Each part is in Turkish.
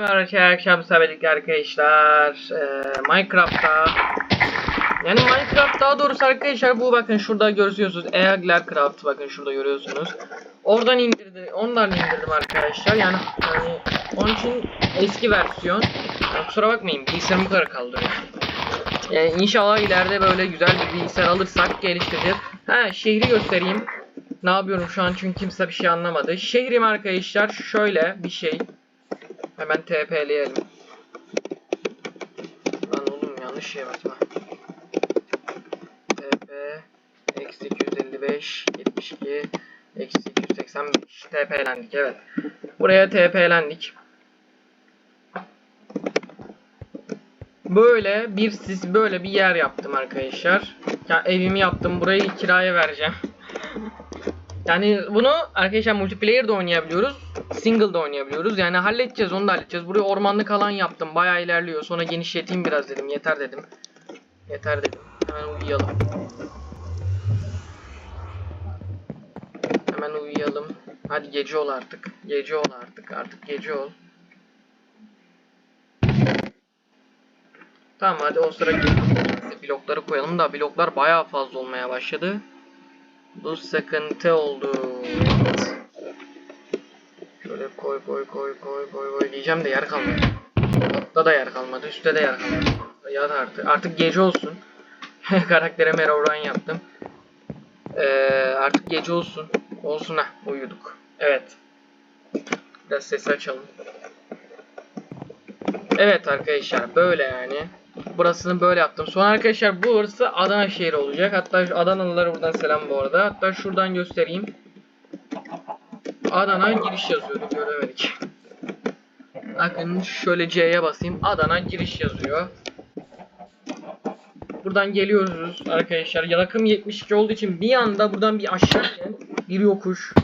Herkese akşam sabahledik arkadaşlar. Ee, Minecraft'ta yani Minecraft daha doğrusu arkadaşlar bu bakın şurada görüyorsunuz. Eagler Craft bakın şurada görüyorsunuz. Oradan indirdim. Ondan indirdim arkadaşlar. Yani yani onun için eski versiyon. Yani kusura bakmayın bilgisayarım bu kadar kaldırıyor. Yani inşallah ileride böyle güzel bir bilgisayar alırsak geliştireceğiz. Ha şehri göstereyim. Ne yapıyorum şu an çünkü kimse bir şey anlamadı. Şehrim arkadaşlar şöyle bir şey. Hemen TP'leyelim. Lan oğlum yanlış şey basma. TP eksi 255 72 eksi 285 TP'lendik evet. Buraya TP'lendik. Böyle bir siz böyle bir yer yaptım arkadaşlar. Ya evimi yaptım. Burayı kiraya vereceğim. Yani bunu arkadaşlar multiplayer de oynayabiliyoruz. Single de oynayabiliyoruz. Yani halledeceğiz onu da halledeceğiz. Buraya ormanlık alan yaptım. Bayağı ilerliyor. Sonra genişleteyim biraz dedim. Yeter dedim. Yeter dedim. Hemen uyuyalım. Hemen uyuyalım. Hadi gece ol artık. Gece ol artık. Artık gece ol. Tamam hadi o sıra blokları koyalım da bloklar bayağı fazla olmaya başladı. Bu sıkıntı oldu. Şöyle koy koy koy koy koy koy diyeceğim de yer kalmadı. Altta da yer kalmadı, üstte de yer kalmadı. Ya da artık artık gece olsun. Karaktere Merobrine yaptım. Ee, artık gece olsun. Olsun ha uyuduk. Evet. Biraz sesi açalım. Evet arkadaşlar böyle yani. Burasını böyle yaptım. Sonra arkadaşlar burası Adana şehri olacak. Hatta Adanalılara buradan selam bu arada. Hatta şuradan göstereyim. Adana giriş yazıyordu göremedik. Bakın şöyle C'ye basayım. Adana giriş yazıyor. Buradan geliyoruz arkadaşlar. Yakım 72 olduğu için bir anda buradan bir aşağı bir yokuş.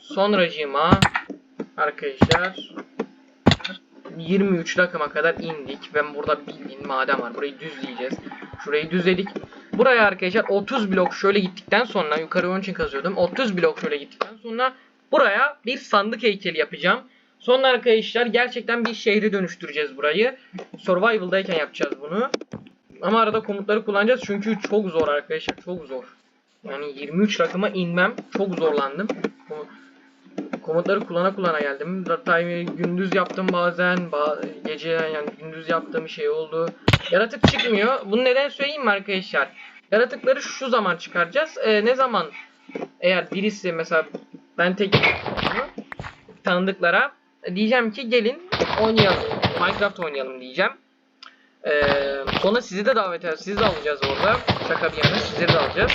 Sonracığıma arkadaşlar 23 rakıma kadar indik. Ben burada bildiğin maden var. Burayı düzleyeceğiz. Şurayı düzledik. Buraya arkadaşlar 30 blok şöyle gittikten sonra yukarı onun için kazıyordum. 30 blok şöyle gittikten sonra buraya bir sandık heykeli yapacağım. Sonra arkadaşlar gerçekten bir şehri dönüştüreceğiz burayı. Survival'dayken yapacağız bunu. Ama arada komutları kullanacağız çünkü çok zor arkadaşlar. Çok zor. Yani 23 rakıma inmem. Çok zorlandım. Komutları kullana kullana geldim. Time gündüz yaptım bazen, ba gece yani gündüz yaptığım şey oldu. Yaratık çıkmıyor. Bunu neden söyleyeyim mi arkadaşlar? Yaratıkları şu zaman çıkaracağız. Ee, ne zaman eğer birisi mesela ben tek tanıdıklara diyeceğim ki gelin oynayalım. Minecraft oynayalım diyeceğim. Ee, sonra sizi de davet edeceğiz. Sizi de alacağız orada. Şaka bir yana sizleri de alacağız.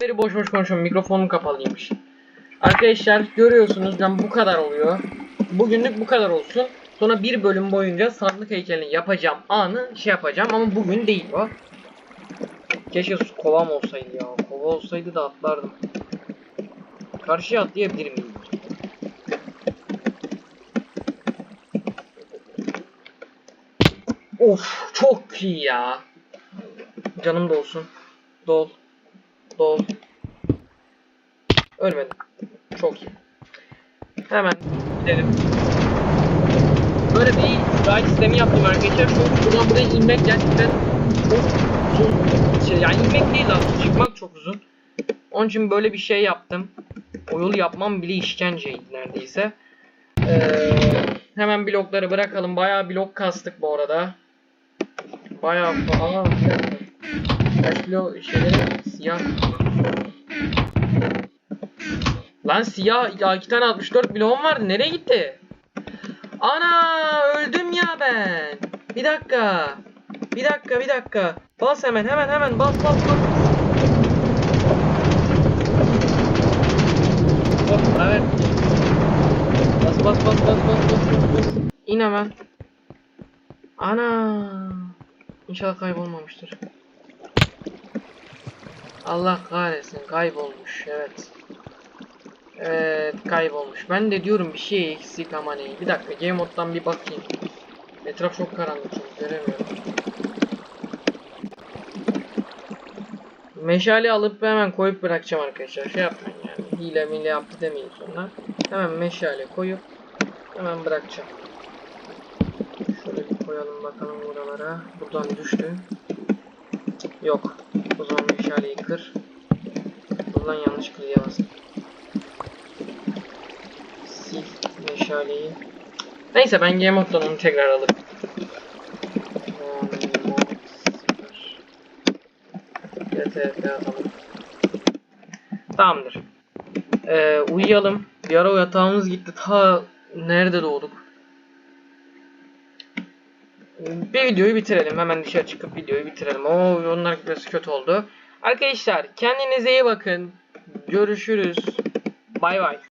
Beri boş boş konuşuyorum. Mikrofonum kapalıymış. Arkadaşlar görüyorsunuz ben bu kadar oluyor. Bugünlük bu kadar olsun. Sonra bir bölüm boyunca sandık heykelini yapacağım anı şey yapacağım ama bugün değil o. Keşke kovam olsaydı ya. Kova olsaydı da atlardım. Karşıya atlayabilir miyim? Of çok iyi ya. Canım dolsun. Dol. Dol. Ölmedim. Çok iyi. Hemen gidelim. Böyle bir ride sistemi yaptım arkadaşlar. Çok buradan buraya inmek gerçekten çok uzun şey. Yani inmek değil aslında çıkmak çok uzun. Onun için böyle bir şey yaptım. O yolu yapmam bile işkenceydi neredeyse. Ee, Hemen blokları bırakalım. Bayağı blok kastık bu arada. Bayağı Aa, blok şeyleri siyah. Lan siyah ya iki tane 64 bloğum vardı. Nereye gitti? Ana öldüm ya ben. Bir dakika. Bir dakika bir dakika. Bas hemen hemen hemen bas bas bas. Hop evet. Bas bas bas bas bas bas bas. İn hemen. Ana. İnşallah kaybolmamıştır. Allah kahretsin kaybolmuş evet. Evet kaybolmuş. Ben de diyorum bir şey eksik ama ne. Bir dakika game moddan bir bakayım. Etraf çok karanlık çünkü göremiyorum. Meşale alıp hemen koyup bırakacağım arkadaşlar. Şey yapmayın yani. Hile mile yaptı demeyin sonra. Hemen meşale koyup hemen bırakacağım. Şöyle bir koyalım bakalım buralara. Buradan düştü. Yok. O zaman meşaleyi kır. Buradan yanlış bastım. Sil meşaleyi. Neyse ben game moddan onu tekrar alırım. Sıfır. GTF atalım. Tamamdır. Ee, uyuyalım. Bir ara yatağımız gitti. Ta nerede doğduk? Bir videoyu bitirelim. Hemen dışarı çıkıp videoyu bitirelim. Oo, onlar biraz kötü oldu. Arkadaşlar kendinize iyi bakın. Görüşürüz. Bay bay.